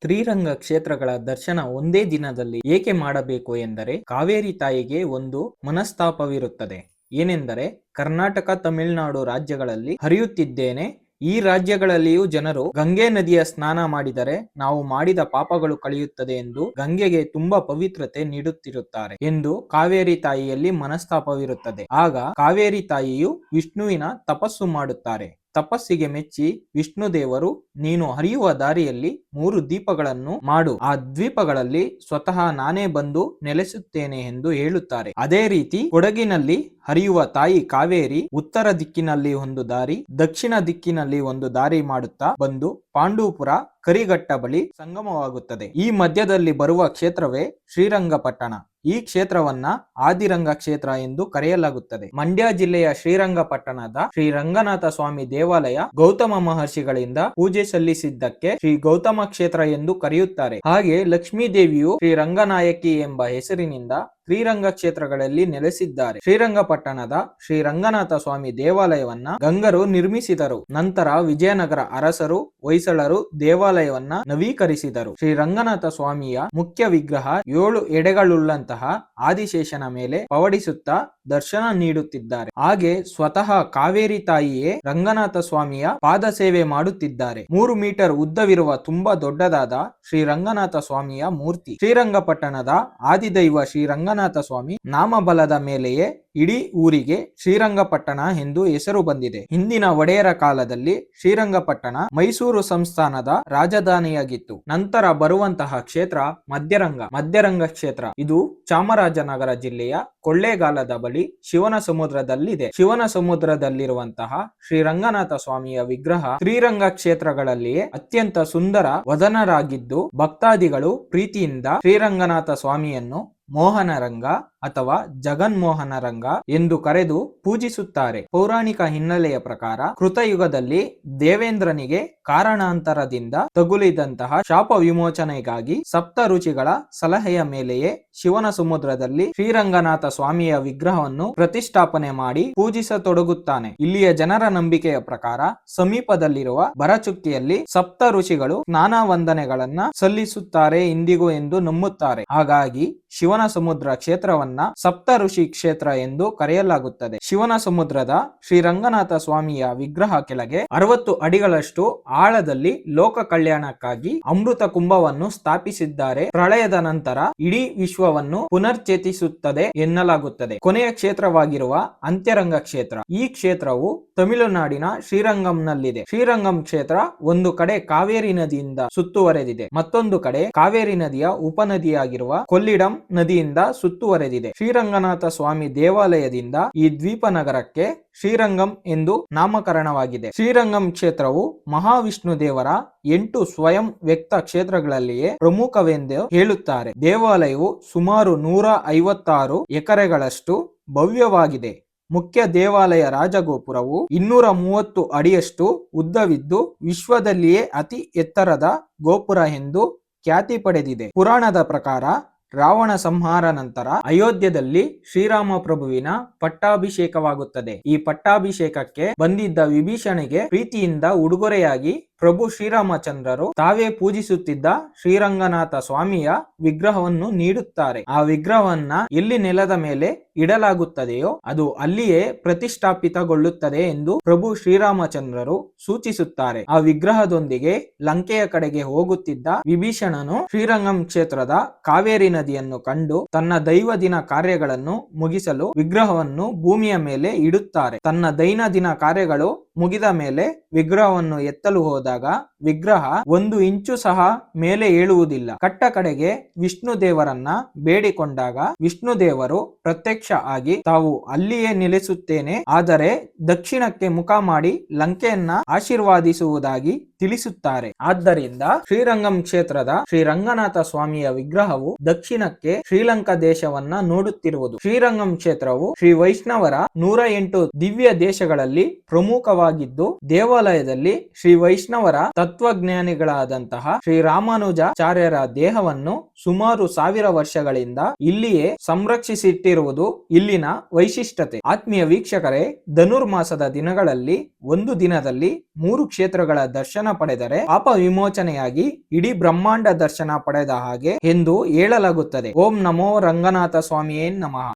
ತ್ರಿರಂಗ ಕ್ಷೇತ್ರಗಳ ದರ್ಶನ ಒಂದೇ ದಿನದಲ್ಲಿ ಏಕೆ ಮಾಡಬೇಕು ಎಂದರೆ ಕಾವೇರಿ ತಾಯಿಗೆ ಒಂದು ಮನಸ್ತಾಪವಿರುತ್ತದೆ. ಏನೆಂದರೆ ಕರ್ನಾಟಕ, ತಮಿಳುನಾಡು ರಾಜ್ಯಗಳಲ್ಲಿ ಹರಿಯುತ್ತಿದ್ದೇನೆ. ಈ ರಾಜ್ಯಗಳಲ್ಲಿಯೂ ಜನರು ಗಂಗೆ ನದಿಯ ಸ್ನಾನ ಮಾಡಿದರೆ ನಾವು ಮಾಡಿದ ಪಾಪಗಳು ಕಳೆಯುತ್ತದೆ ಎಂದು ಗಂಗೆಗೆ ತುಂಬಾ ಪವಿತ್ರತೆ ನೀಡುತ್ತಿರುತ್ತಾರೆ ಎಂದು ಕಾವೇರಿ ತಾಯಿಯಲ್ಲಿ ಮನಸ್ತಾಪವಿರುತ್ತದೆ. ಆಗ ಕಾವೇರಿ ತಾಯಿಯು ವಿಷ್ಣುವಿನ ತಪಸ್ಸು ಮಾಡುತ್ತಾರೆ. ತಪಸ್ಸಿಗೆ ಮೆಚ್ಚಿ ವಿಷ್ಣು ದೇವರು, ನೀನು ಹರಿಯುವ ದಾರಿಯಲ್ಲಿ ಮೂರು ದೀಪಗಳನ್ನು ಮಾಡು. ಆ ದ್ವೀಪಗಳಲ್ಲಿ ಸ್ವತಃ ನಾನೇ ಬಂದು ನೆಲೆಸುತ್ತೇನೆ ಎಂದು ಹೇಳುತ್ತಾರೆ. ಅದೇ ರೀತಿ ಕೊಡಗಿನಲ್ಲಿ ಹರಿಯುವ ತಾಯಿ ಕಾವೇರಿ ಉತ್ತರ ದಿಕ್ಕಿನಲ್ಲಿ ಒಂದು ದಾರಿ, ದಕ್ಷಿಣ ದಿಕ್ಕಿನಲ್ಲಿ ಒಂದು ದಾರಿ ಮಾಡುತ್ತಾ ಬಂದು ಪಾಂಡೂಪುರ ಕರಿಘಟ್ಟ ಬಳಿ ಸಂಗಮವಾಗುತ್ತದೆ. ಈ ಮಧ್ಯದಲ್ಲಿ ಬರುವ ಕ್ಷೇತ್ರವೇ ಶ್ರೀರಂಗಪಟ್ಟಣ. ಈ ಕ್ಷೇತ್ರವನ್ನ ಆದಿರಂಗ ಕ್ಷೇತ್ರ ಎಂದು ಕರೆಯಲಾಗುತ್ತದೆ. ಮಂಡ್ಯ ಜಿಲ್ಲೆಯ ಶ್ರೀರಂಗಪಟ್ಟಣದ ಶ್ರೀ ರಂಗನಾಥ ಸ್ವಾಮಿ ದೇವಾಲಯ ಗೌತಮ ಮಹರ್ಷಿಗಳಿಂದ ಪೂಜೆ ಸಲ್ಲಿಸಿದ್ದಕ್ಕೆ ಶ್ರೀ ಗೌತಮ ಕ್ಷೇತ್ರ ಎಂದು ಕರೆಯುತ್ತಾರೆ. ಹಾಗೆ ಲಕ್ಷ್ಮೀ ದೇವಿಯು ಶ್ರೀ ರಂಗನಾಯಕಿ ಎಂಬ ಹೆಸರಿನಿಂದ ಶ್ರೀರಂಗ ಕ್ಷೇತ್ರಗಳಲ್ಲಿ ನೆಲೆಸಿದ್ದಾರೆ. ಶ್ರೀರಂಗಪಟ್ಟಣದ ಶ್ರೀ ರಂಗನಾಥ ಸ್ವಾಮಿ ದೇವಾಲಯವನ್ನ ಗಂಗರು ನಿರ್ಮಿಸಿದರು. ನಂತರ ವಿಜಯನಗರ ಅರಸರು, ಹೊಯ್ಸಳರು ದೇವಾಲಯವನ್ನ ನವೀಕರಿಸಿದರು. ಶ್ರೀ ರಂಗನಾಥ ಸ್ವಾಮಿಯ ಮುಖ್ಯ ವಿಗ್ರಹ ಏಳು ಎಡೆಗಳುಳ್ಳಂತಹ ಆದಿಶೇಷನ ಮೇಲೆ ಪವಡಿಸುತ್ತಾ ದರ್ಶನ ನೀಡುತ್ತಿದ್ದಾರೆ. ಹಾಗೆ ಸ್ವತಃ ಕಾವೇರಿ ತಾಯಿಯೇ ರಂಗನಾಥ ಸ್ವಾಮಿಯ ಪಾದ ಸೇವೆ ಮಾಡುತ್ತಿದ್ದಾರೆ. ಮೂರು ಮೀಟರ್ ಉದ್ದವಿರುವ ತುಂಬಾ ದೊಡ್ಡದಾದ ಶ್ರೀ ರಂಗನಾಥ ಸ್ವಾಮಿಯ ಮೂರ್ತಿ. ಶ್ರೀರಂಗಪಟ್ಟಣದ ಆದಿದೈವ ಶ್ರೀ ರಂಗನಾಥ ಸ್ವಾಮಿ ನಾಮಬಲದ ಮೇಲೆಯೇ ಇಡೀ ಊರಿಗೆ ಶ್ರೀರಂಗಪಟ್ಟಣ ಎಂದು ಹೆಸರು ಬಂದಿದೆ. ಹಿಂದಿನ ಒಡೆಯರ ಕಾಲದಲ್ಲಿ ಶ್ರೀರಂಗಪಟ್ಟಣ ಮೈಸೂರು ಸಂಸ್ಥಾನದ ರಾಜಧಾನಿಯಾಗಿತ್ತು. ನಂತರ ಬರುವಂತಹ ಕ್ಷೇತ್ರ ಮಧ್ಯರಂಗ. ಮಧ್ಯರಂಗ ಕ್ಷೇತ್ರ. ಇದು ಚಾಮರಾಜನಗರ ಜಿಲ್ಲೆಯ ಕೊಳ್ಳೇಗಾಲದ ಬಳಿ ಶಿವನ ಸಮುದ್ರದಲ್ಲಿದೆ. ಶಿವನ ಸಮುದ್ರದಲ್ಲಿರುವಂತಹ ಶ್ರೀರಂಗನಾಥ ಸ್ವಾಮಿಯ ವಿಗ್ರಹ ಶ್ರೀರಂಗ ಕ್ಷೇತ್ರಗಳಲ್ಲಿಯೇ ಅತ್ಯಂತ ಸುಂದರ ವದನರಾಗಿದ್ದು ಭಕ್ತಾದಿಗಳು ಪ್ರೀತಿಯಿಂದ ಶ್ರೀರಂಗನಾಥ ಸ್ವಾಮಿಯನ್ನು ಮೋಹನ ರಂಗ ಅಥವಾ ಜಗನ್ಮೋಹನ ರಂಗ ಎಂದು ಕರೆದು ಪೂಜಿಸುತ್ತಾರೆ. ಪೌರಾಣಿಕ ಹಿನ್ನೆಲೆಯ ಪ್ರಕಾರ ಕೃತಯುಗದಲ್ಲಿ ದೇವೇಂದ್ರನಿಗೆ ಕಾರಣಾಂತರದಿಂದ ತಗುಲಿದಂತಹ ಶಾಪ ವಿಮೋಚನೆಗಾಗಿ ಸಪ್ತ ರುಚಿಗಳ ಸಲಹೆಯ ಮೇಲೆಯೇ ಶಿವನ ಸಮುದ್ರದಲ್ಲಿ ಶ್ರೀರಂಗನಾಥ ಸ್ವಾಮಿಯ ವಿಗ್ರಹವನ್ನು ಪ್ರತಿಷ್ಠಾಪನೆ ಮಾಡಿ ಪೂಜಿಸತೊಡಗುತ್ತಾನೆ. ಇಲ್ಲಿಯ ಜನರ ನಂಬಿಕೆಯ ಪ್ರಕಾರ ಸಮೀಪದಲ್ಲಿರುವ ಬರಚುಕ್ಕಿಯಲ್ಲಿ ಸಪ್ತ ಋಷಿಗಳು ನಾನಾ ವಂದನೆಗಳನ್ನ ಸಲ್ಲಿಸುತ್ತಾರೆ ಇಂದಿಗೂ ಎಂದು ನಂಬುತ್ತಾರೆ. ಹಾಗಾಗಿ ಶಿವನ ಸಮುದ್ರ ಕ್ಷೇತ್ರವನ್ನ ಸಪ್ತ ಋಷಿ ಕ್ಷೇತ್ರ ಎಂದು ಕರೆಯಲಾಗುತ್ತದೆ. ಶಿವನ ಸಮುದ್ರದ ಶ್ರೀರಂಗನಾಥ ಸ್ವಾಮಿಯ ವಿಗ್ರಹ ಕೆಳಗೆ ಅರವತ್ತು ಅಡಿಗಳಷ್ಟು ಆಳದಲ್ಲಿ ಲೋಕ ಕಲ್ಯಾಣಕ್ಕಾಗಿ ಅಮೃತ ಕುಂಭವನ್ನು ಸ್ಥಾಪಿಸಿದ್ದಾರೆ. ಪ್ರಳಯದ ನಂತರ ಇಡೀ ವಿಶ್ವವನ್ನು ಪುನರ್ಚೇತಿಸುತ್ತದೆ ಎನ್ನಲಾಗುತ್ತದೆ. ಕೊನೆಯ ಕ್ಷೇತ್ರವಾಗಿರುವ ಅಂತ್ಯರಂಗ ಕ್ಷೇತ್ರ. ಈ ಕ್ಷೇತ್ರವು ತಮಿಳುನಾಡಿನ ಶ್ರೀರಂಗಂನಲ್ಲಿದೆ. ಶ್ರೀರಂಗಂ ಕ್ಷೇತ್ರ ಒಂದು ಕಡೆ ಕಾವೇರಿ ನದಿಯಿಂದ ಸುತ್ತುವರೆದಿದೆ. ಮತ್ತೊಂದು ಕಡೆ ಕಾವೇರಿ ನದಿಯ ಉಪನದಿಯಾಗಿರುವ ಕೊಲ್ಲಿಡಂ ನದಿಯಿಂದ ಸುತ್ತುವರೆದಿದೆ. ಶ್ರೀರಂಗನಾಥ ಸ್ವಾಮಿ ದೇವಾಲಯದಿಂದ ಈ ದ್ವೀಪ ನಗರಕ್ಕೆ ಶ್ರೀರಂಗಂ ಎಂದು ನಾಮಕರಣವಾಗಿದೆ. ಶ್ರೀರಂಗಂ ಕ್ಷೇತ್ರವು ಮಹಾವಿಷ್ಣು ದೇವರ ಎಂಟು ಸ್ವಯಂ ವ್ಯಕ್ತ ಕ್ಷೇತ್ರಗಳಲ್ಲಿಯೇ ಪ್ರಮುಖವೆಂದು ಹೇಳುತ್ತಾರೆ. ದೇವಾಲಯವು ಸುಮಾರು ನೂರ ಐವತ್ತಾರು ಎಕರೆಗಳಷ್ಟು ಭವ್ಯವಾಗಿದೆ. ಮುಖ್ಯ ದೇವಾಲಯ ರಾಜಗೋಪುರವು ಇನ್ನೂರ ಮೂವತ್ತು ಅಡಿಯಷ್ಟು ಉದ್ದವಿದ್ದು ವಿಶ್ವದಲ್ಲಿಯೇ ಅತಿ ಎತ್ತರದ ಗೋಪುರ ಎಂದು ಖ್ಯಾತಿ ಪಡೆದಿದೆ. ಪುರಾಣದ ಪ್ರಕಾರ ರಾವಣ ಸಂಹಾರ ನಂತರ ಅಯೋಧ್ಯದಲ್ಲಿ ಶ್ರೀರಾಮ ಪ್ರಭುವಿನ ಪಟ್ಟಾಭಿಷೇಕವಾಗುತ್ತದೆ. ಈ ಪಟ್ಟಾಭಿಷೇಕಕ್ಕೆ ಬಂದಿದ್ದ ವಿಭೀಷಣಿಗೆ ಪ್ರೀತಿಯಿಂದ ಉಡುಗೊರೆಯಾಗಿ ಪ್ರಭು ಶ್ರೀರಾಮಚಂದ್ರರು ತಾವೇ ಪೂಜಿಸುತ್ತಿದ್ದ ಶ್ರೀರಂಗನಾಥ ಸ್ವಾಮಿಯ ವಿಗ್ರಹವನ್ನು ನೀಡುತ್ತಾರೆ. ಆ ವಿಗ್ರಹವನ್ನ ಎಲ್ಲಿ ನೆಲದ ಮೇಲೆ ಇಡಲಾಗುತ್ತದೆಯೋ ಅದು ಅಲ್ಲಿಯೇ ಪ್ರತಿಷ್ಠಾಪಿತಗೊಳ್ಳುತ್ತದೆ ಎಂದು ಪ್ರಭು ಶ್ರೀರಾಮಚಂದ್ರರು ಸೂಚಿಸುತ್ತಾರೆ. ಆ ವಿಗ್ರಹದೊಂದಿಗೆ ಲಂಕೆಯ ಕಡೆಗೆ ಹೋಗುತ್ತಿದ್ದ ವಿಭೀಷಣನು ಶ್ರೀರಂಗಂ ಕ್ಷೇತ್ರದ ಕಾವೇರಿ ನದಿಯನ್ನು ಕಂಡು ತನ್ನ ದೈವದಿನ ಕಾರ್ಯಗಳನ್ನು ಮುಗಿಸಲು ವಿಗ್ರಹವನ್ನು ಭೂಮಿಯ ಮೇಲೆ ಇಡುತ್ತಾರೆ. ತನ್ನ ದೈನಂದಿನ ಕಾರ್ಯಗಳು ಮುಗಿದ ಮೇಲೆ ವಿಗ್ರಹವನ್ನು ಎತ್ತಲು ಹೋದಾಗ ವಿಗ್ರಹ ಒಂದು ಇಂಚು ಸಹ ಮೇಲೆ ಏಳುವುದಿಲ್ಲ. ಕಟ್ಟ ಕಡೆಗೆ ವಿಷ್ಣು ದೇವರನ್ನ ಬೇಡಿಕೊಂಡಾಗ ವಿಷ್ಣು ದೇವರು ಪ್ರತ್ಯಕ್ಷ ಆಗಿ ತಾವು ಅಲ್ಲಿಯೇ ನಿಲ್ಲಿಸುತ್ತೇನೆ ಆದರೆ ದಕ್ಷಿಣಕ್ಕೆ ಮುಖ ಮಾಡಿ ಲಂಕೆಯನ್ನ ಆಶೀರ್ವಾದಿಸುವುದಾಗಿ ತಿಳಿಸುತ್ತಾರೆ. ಆದ್ದರಿಂದ ಶ್ರೀರಂಗಂ ಕ್ಷೇತ್ರದ ಶ್ರೀ ರಂಗನಾಥ ಸ್ವಾಮಿಯ ವಿಗ್ರಹವು ದಕ್ಷಿಣಕ್ಕೆ ಶ್ರೀಲಂಕಾ ದೇಶವನ್ನ ನೋಡುತ್ತಿರುವುದು. ಶ್ರೀರಂಗಂ ಕ್ಷೇತ್ರವು ಶ್ರೀ ವೈಷ್ಣವರ ನೂರ ಎಂಟು ದಿವ್ಯ ದೇಶಗಳಲ್ಲಿ ಪ್ರಮುಖವಾಗಿದ್ದು, ದೇವಾಲಯದಲ್ಲಿ ಶ್ರೀ ವೈಷ್ಣವರ ತತ್ವಜ್ಞಾನಿಗಳಾದಂತಹ ಶ್ರೀ ರಾಮಾನುಜಾಚಾರ್ಯರ ದೇಹವನ್ನು ಸುಮಾರು ಸಾವಿರ ವರ್ಷಗಳಿಂದ ಇಲ್ಲಿಯೇ ಸಂರಕ್ಷಿಸಿಟ್ಟಿರುವುದು ಇಲ್ಲಿನ ವೈಶಿಷ್ಟ್ಯತೆ. ಆತ್ಮೀಯ ವೀಕ್ಷಕರೇ, ಧನುರ್ಮಾಸದ ದಿನಗಳಲ್ಲಿ ಒಂದು ದಿನದಲ್ಲಿ ಮೂರು ಕ್ಷೇತ್ರಗಳ ಪಡೆದರೆ ಪಾಪ ವಿಮೋಚನೆಯಾಗಿ ಇಡೀ ಬ್ರಹ್ಮಾಂಡ ದರ್ಶನ ಪಡೆದ ಹಾಗೆ ಎಂದು ಹೇಳಲಾಗುತ್ತದೆ. ಓಂ ನಮೋ ರಂಗನಾಥ ಸ್ವಾಮಿಯೇ ನಮಃ.